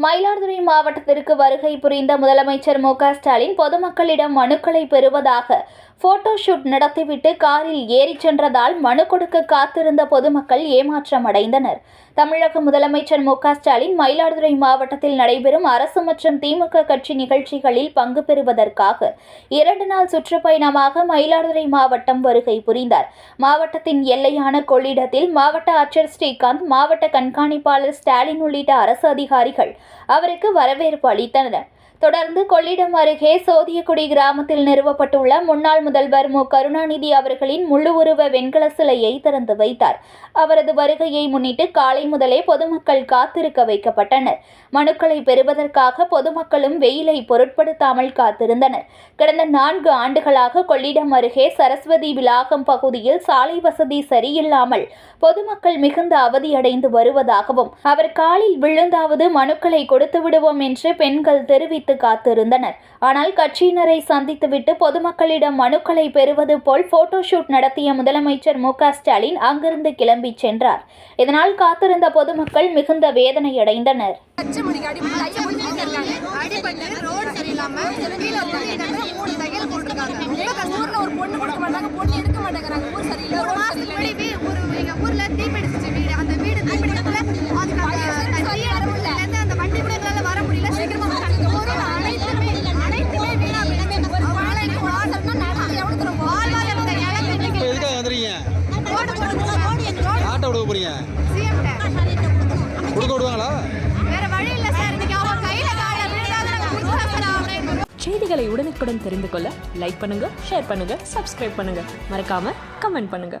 மயிலாடுதுறை மாவட்டத்திற்கு வருகை புரிந்த முதலமைச்சர் மு க ஸ்டாலின் பொதுமக்களிடம் மனுக்களை பெறுவதாக போட்டோஷூட் நடத்திவிட்டு காரில் ஏறிச் சென்றதால் மனு கொடுக்க காத்திருந்த பொதுமக்கள் ஏமாற்றம் அடைந்தனர் தமிழக முதலமைச்சர் மு க ஸ்டாலின் மயிலாடுதுறை மாவட்டத்தில் நடைபெறும் அரசு மற்றும் திமுக கட்சி நிகழ்ச்சிகளில் பங்கு பெறுவதற்காக இரண்டு நாள் சுற்றுப்பயணமாக மயிலாடுதுறை மாவட்டம் வருகை புரிந்தார். மாவட்டத்தின் எல்லையான கொள்ளிடத்தில் மாவட்ட ஆட்சியர் ஸ்ரீகாந்த் மாவட்ட கண்காணிப்பாளர் ஸ்டாலின் உள்ளிட்ட அரசு அதிகாரிகள் அவருக்கு வரவேற்பு அளித்தனர். தொடர்ந்து கொள்ளிடம் அருகே சோதியக்குடி கிராமத்தில் நிறுவப்பட்டுள்ள முன்னாள் முதல்வர் மு. கருணாநிதி அவர்களின் முழு உருவ வெண்கல சிலையை திறந்து வைத்தார். அவரது வருகையை முன்னிட்டு காலை முதலே பொதுமக்கள் காத்திருக்க வைக்கப்பட்டனர். மனுக்களை பெறுவதற்காக பொதுமக்களும் வெயிலை பொருட்படுத்தாமல் காத்திருந்தனர். கடந்த நான்கு ஆண்டுகளாக கொள்ளிடம் அருகே சரஸ்வதி விலாகம் பகுதியில் சாலை வசதி சரியில்லாமல் பொதுமக்கள் மிகுந்த அவதியடைந்து வருவதாகவும் அவர் காலில் விழுந்தாவது மனுக்களை கொடுத்து விடுவோம் என்று பெண்கள் தெரிவித்து காத்திருந்தனர். ஆனால் கட்சியினரை சந்தித்துவிட்டு பொதுமக்களிடம் மனுக்களை பெறுவது போல் போட்டோ ஷூட் நடத்திய முதலமைச்சர் மு ஸ்டாலின் அங்கிருந்து கிளம்பி சென்றார். இதனால் காத்திருந்த பொதுமக்கள் மிகுந்த வேதனையடைந்தனர். ஒரு பொண்ணு கொடுக்க மாட்டாங்க பொண்ணு எடுக்க மாட்டேங்கிறாங்க ஊர் சரியில்லை ஒரு மாசத்துக்கு முன்னாடி ஒரு எங்க ஊர்ல தீப்பிடிச்சிச்சு வீடு அந்த வீடு ஆட்டோ விடுக்க போறீங்க? சிஎம் கொடுக்க விடுவாங்களா? செய்திகளை உடனுக்குடன் தெரிந்து கொள்ள லைக் பண்ணுங்க ஷேர் பண்ணுங்க சப்ஸ்கிரைப் பண்ணுங்க. மறக்காம கமெண்ட் பண்ணுங்க.